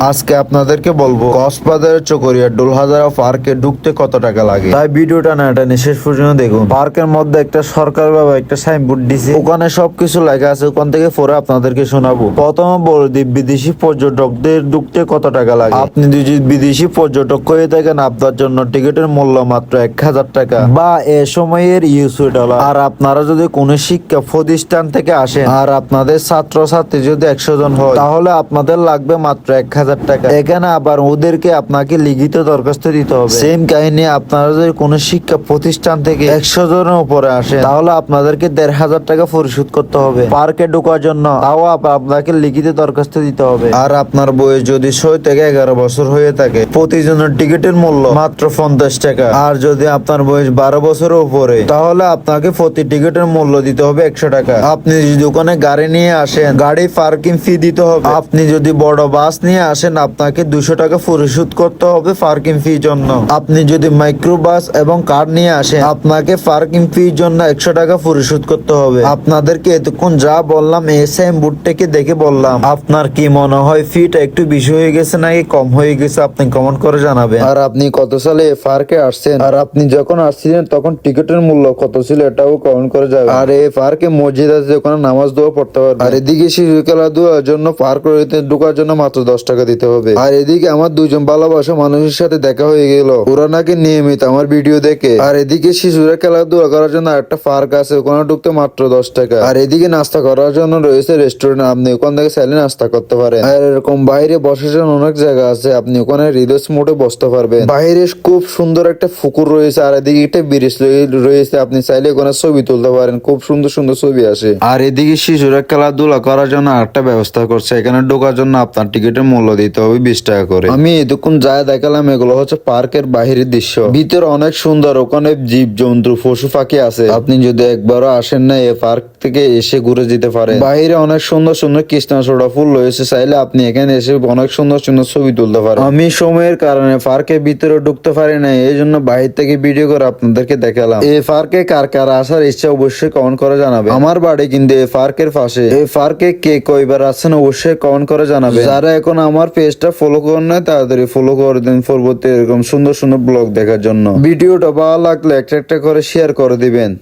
আজকে আপনাদেরকে বলব কক্সবাজারের চকরিয়া ডোলহাজারা পার্কে ঢুকতে কত টাকা লাগে? তাই ভিডিওটা না এটা শেষ পর্যন্ত দেখুন। পার্কের মধ্যে একটা সরকার বাবা একটা সাইনবোর্ড দিছে। ওখানে সবকিছু লেখা আছে ওখান থেকে পরে আপনাদেরকে শোনাবো। প্রথমে বলে বিদেশি পর্যটকদের ঢুকতে কত টাকা লাগে? আপনি যদি বিদেশি পর্যটক হয়ে থাকেন আপনার জন্য টিকিটের মূল্য মাত্র এক হাজার টাকা। বা এ সময়ের ইউসি ডলার আর আপনারা যদি কোনো শিক্ষা প্রতিষ্ঠান থেকে আসেন আর আপনাদের ছাত্র ছাত্রী যদি একশো জন হয় তাহলে আপনাদের লাগবে মাত্র এক হাজার টাকা। এখানে আবার ওদেরকে আপনাকে লিখিত দরখাস্ত দিতে হবে। সেম কাহিনী আপনারা যদি কোনো শিক্ষা প্রতিষ্ঠান থেকে একশো জনের উপরে আসেন। তাহলে আপনাদেরকে দেড় হাজার টাকা পরিশোধ করতে হবে। পার্কে ঢোকার জন্য। তাও আপনাকে লিখিত দরখাস্ত দিতে হবে। আর আপনার বয়স যদি ছয় থেকে এগারো বছর হয়ে থাকে প্রতিজনের টিকিটের মূল্য মাত্র পঞ্চাশ টাকা। আর যদি আপনার বয়স বারো বছরের উপরে তাহলে আপনাকে প্রতি টিকিটের মূল্য দিতে হবে একশো টাকা। আপনি যদি ওখানে গাড়ি নিয়ে আসেন গাড়ি পার্কিং ফি দিতে হবে। আপনি যদি বড় বাস নিয়ে আসেন আপনাকে দুশো টাকা পরিশোধ করতে হবে পার্কিং ফি জন্য। আপনি যদি মাইক্রো বাস এবং কার নিয়ে আসেন, আপনাকে পার্কিং ফি জন্য একশো টাকা পরিশোধ করতে হবে। আপনাদেরকে এতক্ষণ যা বললাম এস এম বুটটাকে দেখে বললাম। আপনার কি মনে হয় ফিটা একটু বেশি হয়ে গেছে নাকি কম হয়ে গেছে, আপনি কমেন্ট করে জানাবেন। আর আপনি কত সালে পার্কে আসছেন? আর আপনি যখন আসছিলেন, তখন টিকিটের মূল্য কত ছিল, এটাও কমেন্ট করে যাবেন আর এই পার্কে মসজিদ আছে, ওখানে নামাজ দোয়া পড়তে পারবে আর এদিকে শিশু খেলাধুলার জন্য পার্ক ঢোকার জন্য মাত্র দশ টাকা দিতে হবে। আর এদিকে আমার দুজন ভালোবাসা মানুষের সাথে দেখা হয়ে গেল। ওরা নাকি নিয়মিত আমার ভিডিও দেখে। আর এদিকে শিশুরা খেলাধুলা করার জন্য একটা পার্ক আছে, ওখানে ঢুকতে মাত্র দশ টাকা। আর এদিকে নাস্তা করার জন্য রয়েছে রেস্টুরেন্ট আপনি ওখান থেকে চাইলে নাস্তা করতে পারেন। আর এরকম বাইরে বসার জন্য অনেক জায়গা আছে, আপনি ওখানে রিলস মোডে বসতে পারবেন। বাইরে খুব সুন্দর একটা পুকুর রয়েছে, আর এদিকে একটা ব্রিজ রয়েছে, আপনি চাইলে ওখানে ছবি তুলতে পারেন। খুব সুন্দর সুন্দর ছবি আসে। আর এদিকে শিশুরা খেলাধুলা করার জন্য একটা ব্যবস্থা করছে, এখানে ঢোকার জন্য আপনার টিকিটের মূল্য দিতে হবে বিশ টাকা করে। আমি এতক্ষণ যা দেখালাম, এগুলো হচ্ছে পার্কের বাহিরের দৃশ্য। ভিতরে অনেক সুন্দর ওখানে জীব জন্তু পশু পাখি আছে। আপনি যদি একবারও আসেন না এ পার্ক থেকে এসে ঘুরে যেতে পারে। বাইরে অনেক সুন্দর সুন্দর কৃষ্ণচূড়া ফুল রয়েছে, চাইলে আপনি এখানে এসে অনেক সুন্দর সুন্দর ছবি তুলতে পারেন। আমি সময়ের কারণে পার্কের ভিতরে ঢুকতে পারি না এই জন্য বাহির থেকে ভিডিও করে আপনাদেরকে দেখালাম। এই পার্কে কার কার আসার ইচ্ছা অবশ্যই কমেন্ট করে জানাবে আমার বাড়ি কিন্তু এই পার্কের পাশে। এই পার্কে কে কয়বার আছেন অবশ্যই কমেন্ট করে জানাবে যারা এখন আমার পেজটা ফলো করেন না তাড়াতাড়ি ফলো করে দিন পরবর্তী এরকম সুন্দর সুন্দর ব্লগ দেখার জন্য। ভিডিওটা ভালো লাগলে একটা একটা করে শেয়ার করে দিবেন।